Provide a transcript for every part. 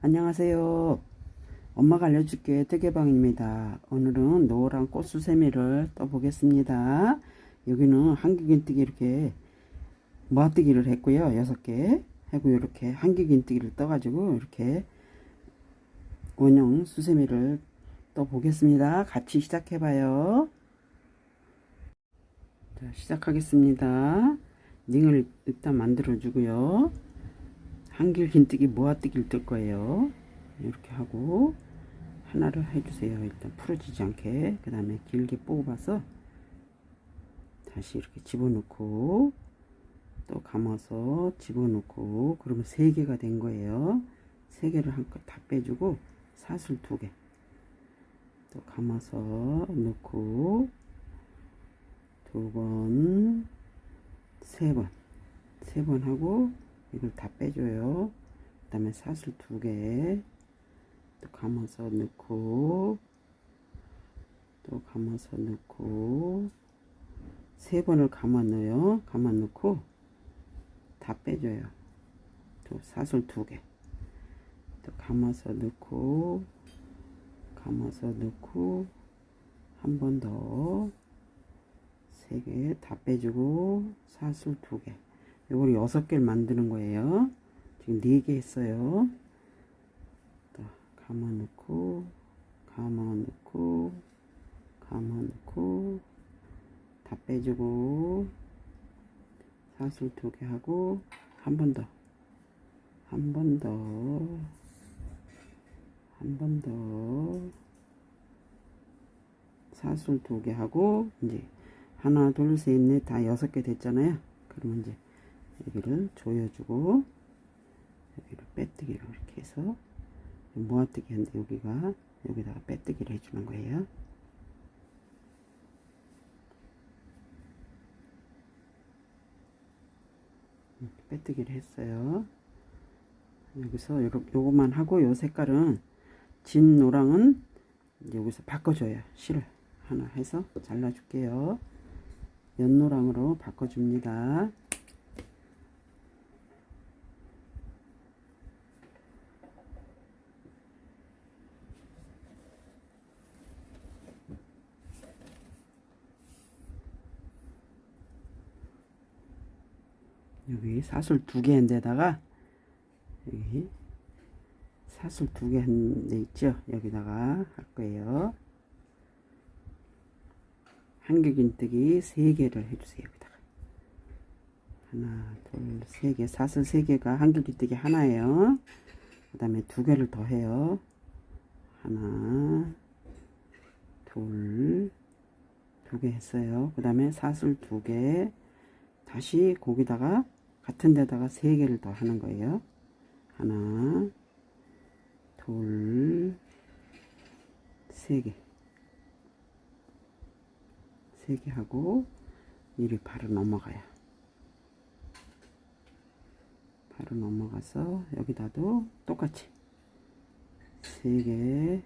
안녕하세요. 엄마가 알려줄게 뜨개방입니다. 오늘은 노란 꽃수세미를 떠보겠습니다. 여기는 한길긴뜨기 이렇게 모아뜨기를 했고요. 여섯 개 하고 이렇게 한길긴뜨기를 떠가지고 이렇게 원형 수세미를 떠보겠습니다. 같이 시작해봐요. 자, 시작하겠습니다. 링을 일단 만들어주고요. 한길 긴뜨기 모아뜨기를 뜰 거예요. 이렇게 하고 하나를 해주세요. 일단 풀어지지 않게 그 다음에 길게 뽑아서 다시 이렇게 집어넣고 또 감아서 집어넣고 그러면 세 개가 된 거예요. 세 개를 한껏 다 빼주고 사슬 두 개. 또 감아서 넣고 두 번, 세 번, 세 번 하고 이걸 다 빼줘요. 그 다음에 사슬 두 개, 또 감아서 넣고, 또 감아서 넣고, 세 번을 감아 넣어요. 감아 넣고, 다 빼줘요. 또 사슬 두 개, 또 감아서 넣고, 감아서 넣고, 한 번 더, 세 개 다 빼주고, 사슬 두 개. 요걸 여섯 개를 만드는 거예요. 지금 네 개 했어요. 또 감아 넣고 감아 넣고 감아 넣고 다 빼주고 사슬 두 개 하고 한 번 더 한 번 더 한 번 더 사슬 두 개 하고 이제 하나 둘 셋 넷 다 여섯 개 됐잖아요. 그러면 이제 여기를 조여주고 여기를 빼뜨기로 이렇게 해서 모아뜨기 한데 여기가 여기다가 빼뜨기를 해주는 거예요. 음, 빼뜨기를 했어요. 여기서 요, 요것만 하고 요 색깔은 진 노랑은 여기서 바꿔줘요. 실을 하나 해서 잘라줄게요. 연노랑으로 바꿔줍니다. 여기 사슬 두 개인데다가 여기 사슬 두 개 한 데 있죠? 여기다가 할 거예요. 한길긴뜨기 세 개를 해주세요 여기다가. 하나 둘 세 개. 사슬 세 개가 한길긴뜨기 하나예요. 그 다음에 두 개를 더 해요. 하나 둘 두 개 했어요. 그 다음에 사슬 두 개 다시 거기다가 같은 데다가 세 개를 더 하는 거예요. 하나, 둘, 세 개. 세 개 하고, 이를 바로 넘어가요. 바로 넘어가서, 여기다도 똑같이. 세 개,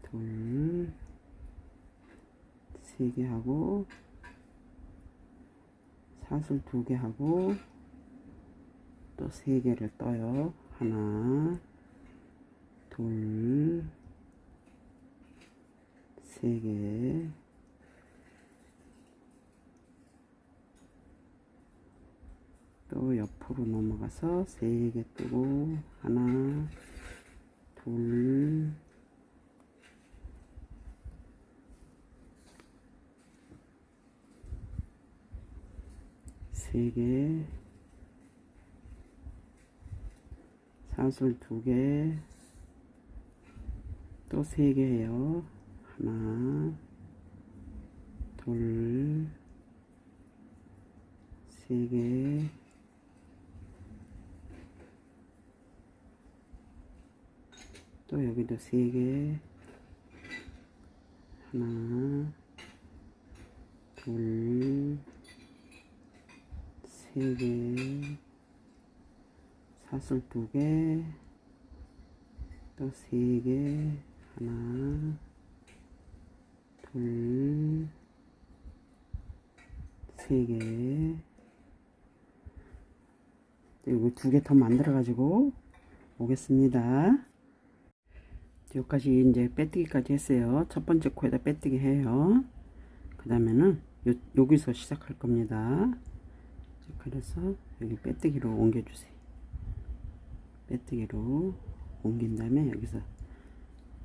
둘, 세 개 하고, 사슬 두 개 하고 또 세 개를 떠요. 하나, 둘, 세 개, 또 옆으로 넘어가서 세 개 뜨고 하나, 둘, 세 개, 사슬 두 개, 또세 개예요. 하나, 둘, 세 개, 또 여기도 세 개, 하나, 둘, 세 개, 사슬 두 개, 또세 개, 하나, 둘, 세 개. 이거 두개 더 만들어 가지고 오겠습니다. 여기까지 이제 빼뜨기까지 했어요. 첫 번째 코에다 빼뜨기 해요. 그 다음에는 요, 여기서 시작할 겁니다. 자, 그래서 여기 빼뜨기로 옮겨주세요. 빼뜨기로 옮긴 다음에 여기서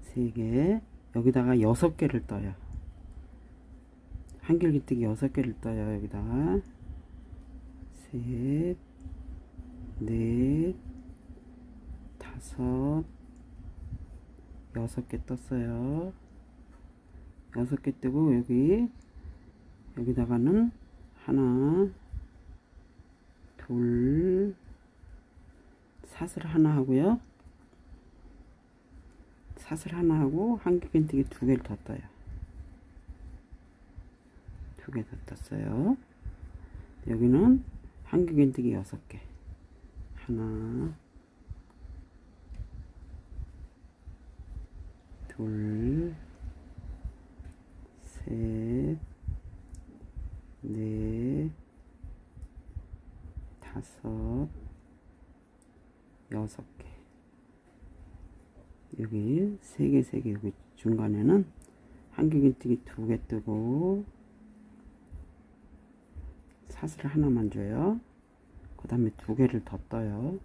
세 개, 여기다가 여섯 개를 떠요. 한길기뜨기 여섯 개를 떠요. 여기다가 셋, 넷, 다섯, 여섯 개 떴어요. 여섯 개 뜨고 여기 여기다가는 하나, 둘, 사슬 하나 하고요. 사슬 하나 하고 한길긴뜨기 두 개를 더 떠요. 두 개 더 떴어요. 여기는 한길긴뜨기 여섯 개. 하나, 둘, 셋, 넷, 다섯, 여섯 개. 여기 세 개, 세 개, 여기 중간에는 한길긴뜨기 두 개 뜨고, 사슬 하나만 줘요. 그 다음에 두 개를 더 떠요.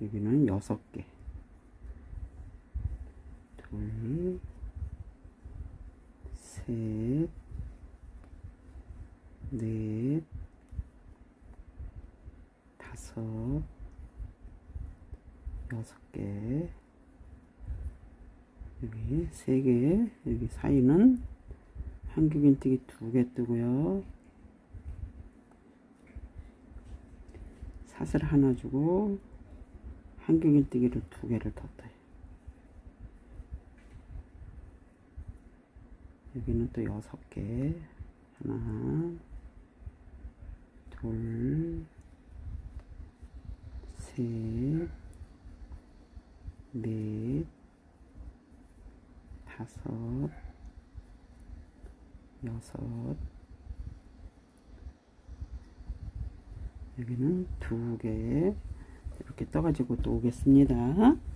여기는 여섯 개. 둘, 셋, 넷, 다섯, 여섯 개. 여기 세 개, 여기 사이는 한길긴뜨기 두 개 뜨고요. 사슬 하나 주고 한길긴뜨기를 두 개를 더 떠요. 여기는 또 여섯 개. 하나, 둘, 셋, 넷, 다섯, 여섯, 여기는 두 개, 이렇게 떠가지고 또 오겠습니다.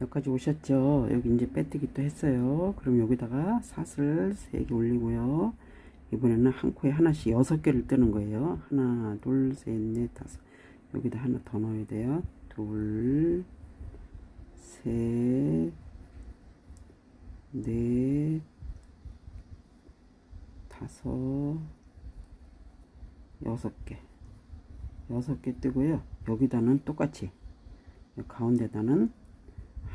여기까지 오셨죠? 여기 이제 빼뜨기 또 했어요. 그럼 여기다가 사슬 3개 올리고요. 이번에는 한 코에 하나씩 6개를 뜨는 거예요. 하나, 둘, 셋, 넷, 다섯. 여기다 하나 더 넣어야 돼요. 둘, 셋, 넷, 다섯, 여섯 개. 여섯 개 뜨고요. 여기다는 똑같이 가운데다는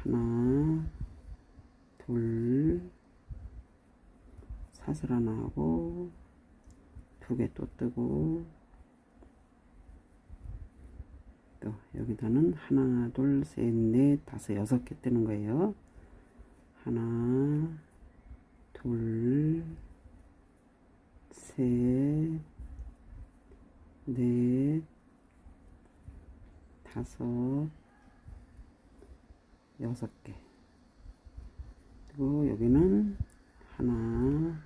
하나, 둘, 사슬 하나 하고 두 개 또 뜨고 또 여기다는 하나, 둘, 셋, 넷, 다섯, 여섯 개 뜨는 거예요. 하나, 둘, 셋, 넷, 다섯, 여섯 개. 그리고 여기는 하나,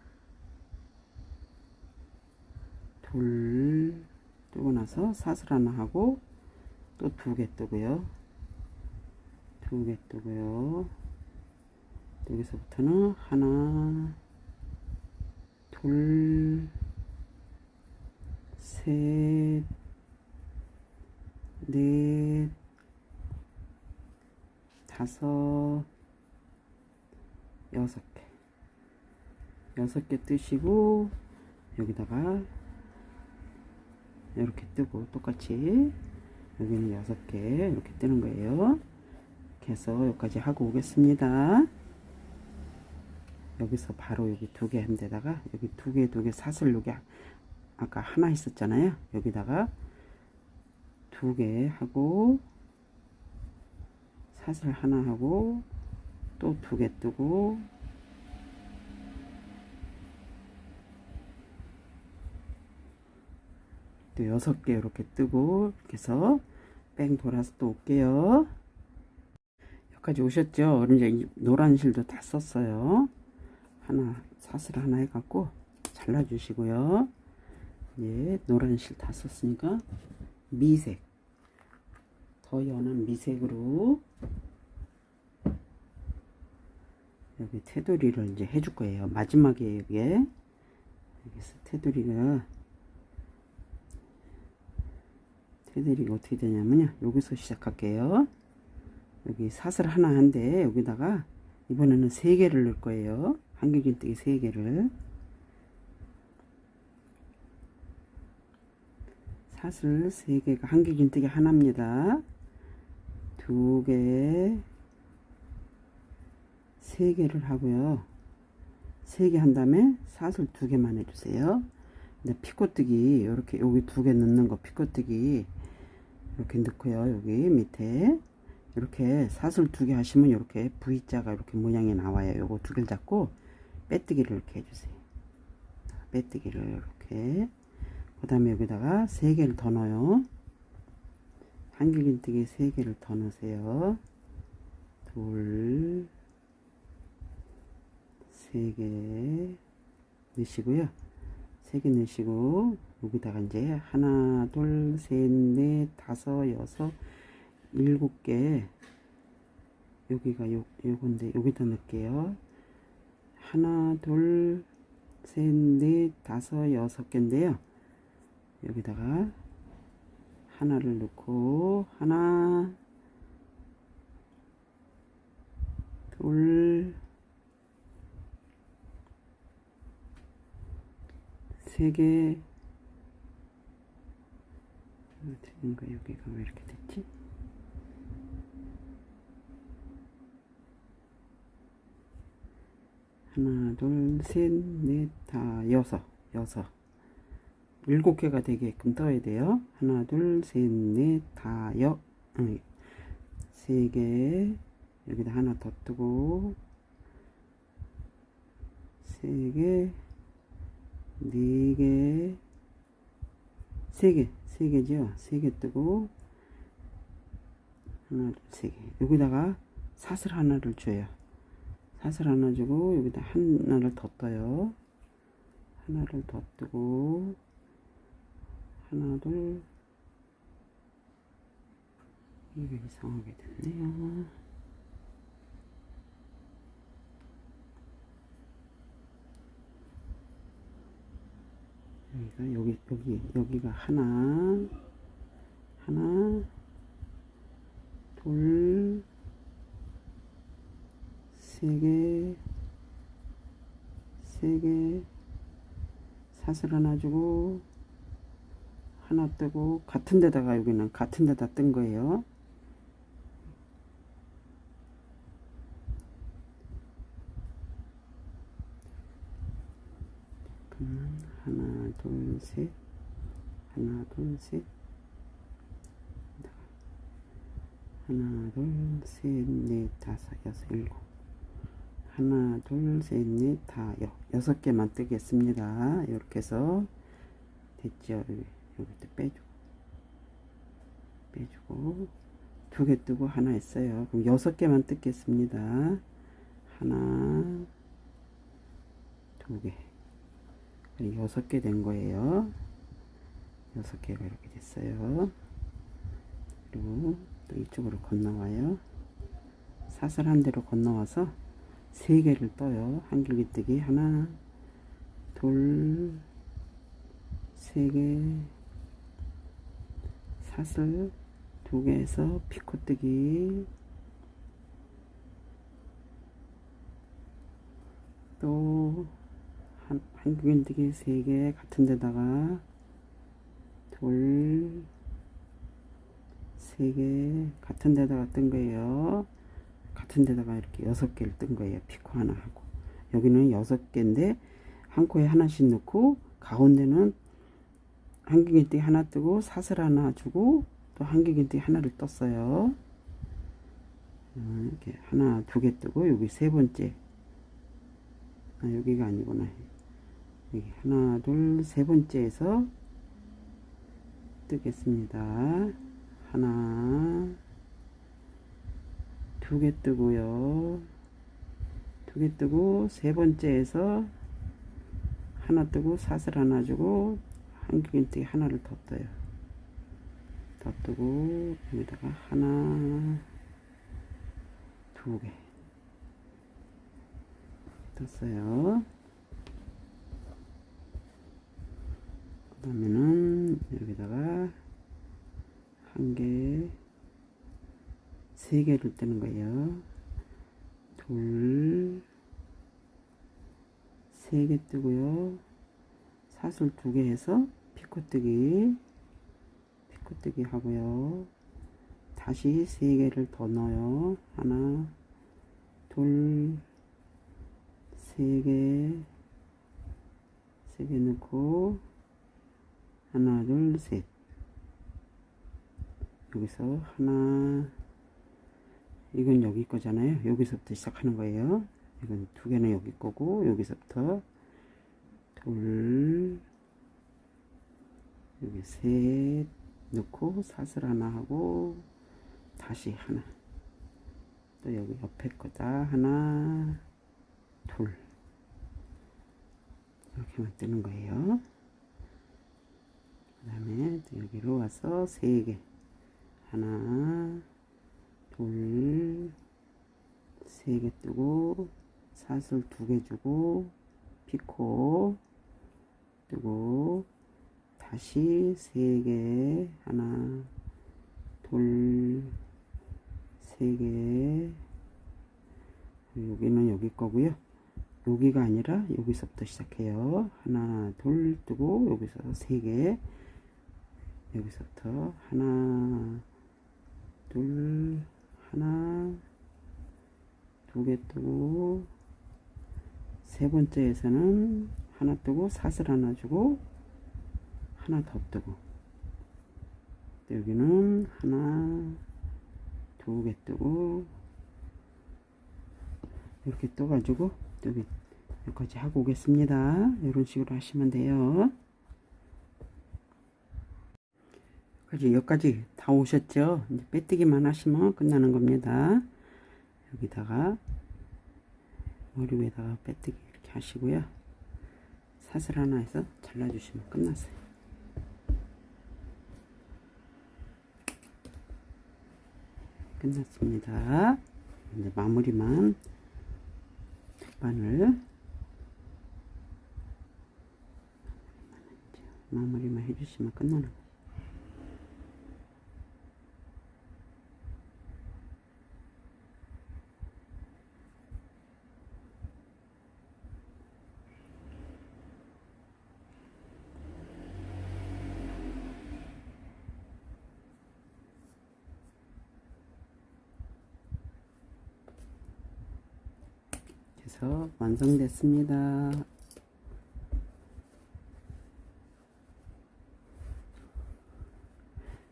둘, 뜨고 나서 사슬 하나 하고 또 두 개 뜨고요. 두 개 뜨고요. 여기서부터는 하나, 둘, 셋, 넷, 다섯, 여섯 개. 여섯 개 뜨시고, 여기다가 이렇게 뜨고, 똑같이. 여기는 여섯 개, 이렇게 뜨는 거예요. 이렇게 해서 여기까지 하고 오겠습니다. 여기서 바로 여기 두개한 데다가, 여기 두 개, 두 개 사슬 여기 아까 하나 있었잖아요. 여기다가 두 개 하고, 사슬 하나 하고 또 두 개 뜨고. 또 여섯 개 이렇게 뜨고 이렇게 해서 뺑 돌아서 또 올게요. 여기까지 오셨죠? 이제 노란 실도 다 썼어요. 하나 사슬 하나 해갖고 잘 발라주시고요. 이제 노란 실 다 썼으니까 미색. 더 연한 미색으로 여기 테두리를 이제 해줄 거예요. 마지막에 여기에 여기서 테두리가 테두리가 어떻게 되냐면요. 여기서 시작할게요. 여기 사슬 하나 한데 여기다가 이번에는 세 개를 넣을 거예요. 한길긴뜨기 세 개를 사슬 세 개가 한길긴뜨기 하나입니다. 두 개, 세 개를 하고요. 세개한 다음에 사슬 두 개만 해주세요. 근데 피코뜨기 이렇게 여기 두개 넣는 거 피코뜨기 이렇게 넣고요. 여기 밑에 이렇게 사슬 두개 하시면 이렇게 V자가 이렇게 모양이 나와요. 요거 두 개를 잡고 빼뜨기를 이렇게 해주세요. 빼뜨기를 이렇게 그 다음에 여기다가 세 개를 더 넣어요. 한길긴뜨기 세 개를 더 넣으세요. 둘, 세개 넣으시고요. 세개 넣으시고 여기다가 이제 하나, 둘, 셋, 넷, 다섯, 여섯, 일곱 개 여기가 요, 요건데 여기다 넣을게요. 하나, 둘, 셋, 넷, 다섯, 여섯 개인데요. 여기다가 하나를 넣고 하나, 둘, 세 개. 어디인가 여기가 왜 이렇게 됐지? 하나, 둘, 셋, 넷, 다, 여섯, 여섯. 일곱 개가 되게끔 떠야 돼요. 하나, 둘, 셋, 넷, 다, 여, 응. 세 개. 여기다 하나 더 뜨고, 세 개, 네 개, 세 개, 세 개죠? 세개 뜨고, 하나, 둘, 세 개. 여기다가 사슬 하나를 줘요. 사슬 하나 주고 여기다 하나를 더 떠요. 하나를 더 뜨고 하나 둘 이게 이상하게 됐네요. 여기가 여기 여기 여기가 하나 하나 둘 세 개, 세 개, 사슬 하나 주고, 하나 뜨고, 같은 데다가 여기는 같은 데다 뜬 거예요. 그러면 하나, 둘, 셋, 하나, 둘, 셋, 하나, 둘, 셋, 넷, 다섯, 여섯, 일곱. 하나, 둘, 셋, 넷, 다, 여, 여섯 개만 뜨겠습니다. 이렇게 해서 됐죠. 여기, 여기도 빼주고, 빼주고, 두 개 뜨고 하나 했어요. 그럼 여섯 개만 뜯겠습니다. 하나, 두 개. 여섯 개 된 거예요. 여섯 개가 이렇게 됐어요. 그리고 또 이쪽으로 건너와요. 사슬 한 대로 건너와서 세 개를 떠요. 한 줄기뜨기 하나, 둘, 세 개, 사슬 두 개에서 피코뜨기 또 한, 한줄기뜨기 세개 같은 데다가 둘, 세개 같은 데다가 뜬 거예요. 같은 데다가 이렇게 여섯 개를 뜬 거예요. 피코 하나 하고. 여기는 여섯 개인데 한 코에 하나씩 넣고 가운데는 한길긴뜨기 하나 뜨고 사슬 하나 주고 또 한길긴뜨기 하나를 떴어요. 어, 이렇게 하나 두 개 뜨고 여기 세 번째 아, 여기가 아니구나 여기 하나 둘 세 번째에서 뜨겠습니다. 하나 두 개 뜨고요. 두 개 뜨고 세 번째에서 하나 뜨고 사슬 하나 주고 한길뜨기 하나를 더 떠요. 더 뜨고 여기다가 하나 두개 떴어요. 그 다음에는 여기다가 한 개, 세 개를 뜨는 거예요. 둘, 세 개 뜨고요. 사슬 두 개 해서 피코뜨기, 피코뜨기 하고요. 다시 세 개를 더 넣어요. 하나, 둘, 세 개, 세 개 넣고, 하나, 둘, 셋. 여기서 하나, 이건 여기 거잖아요. 여기서부터 시작하는 거예요. 이건 두 개는 여기 거고, 여기서부터 둘, 여기 셋 넣고, 사슬 하나 하고, 다시 하나. 또 여기 옆에 거다. 하나, 둘. 이렇게만 뜨는 거예요. 그 다음에 또 여기로 와서 세 개. 하나, 둘, 세개 뜨고, 사슬 두개 주고, 피코 뜨고, 다시 세 개, 하나, 둘, 세 개, 여기는 여기 거고요. 여기가 아니라 여기서부터 시작해요. 하나, 둘 뜨고, 여기서 세 개, 여기서부터 하나, 둘, 하나, 두 개 뜨고, 세 번째에서는 하나 뜨고, 사슬 하나 주고, 하나 더 뜨고, 또 여기는 하나, 두 개 뜨고, 이렇게 떠가지고, 여기, 여기까지 하고 오겠습니다. 이런 식으로 하시면 돼요. 여기까지, 여기까지 다 오셨죠? 이제 빼뜨기만 하시면 끝나는 겁니다. 여기다가 머리 위에다가 빼뜨기 이렇게 하시고요. 사슬 하나 해서 잘라주시면 끝났어요. 끝났습니다. 이제 마무리만 뒷바늘 마무리만 해주시면 끝나는 거예요. 그래서 완성됐습니다.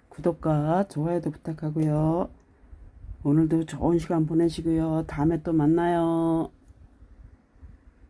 구독과 좋아요도 부탁하고요. 오늘도 좋은 시간 보내시고요. 다음에 또 만나요.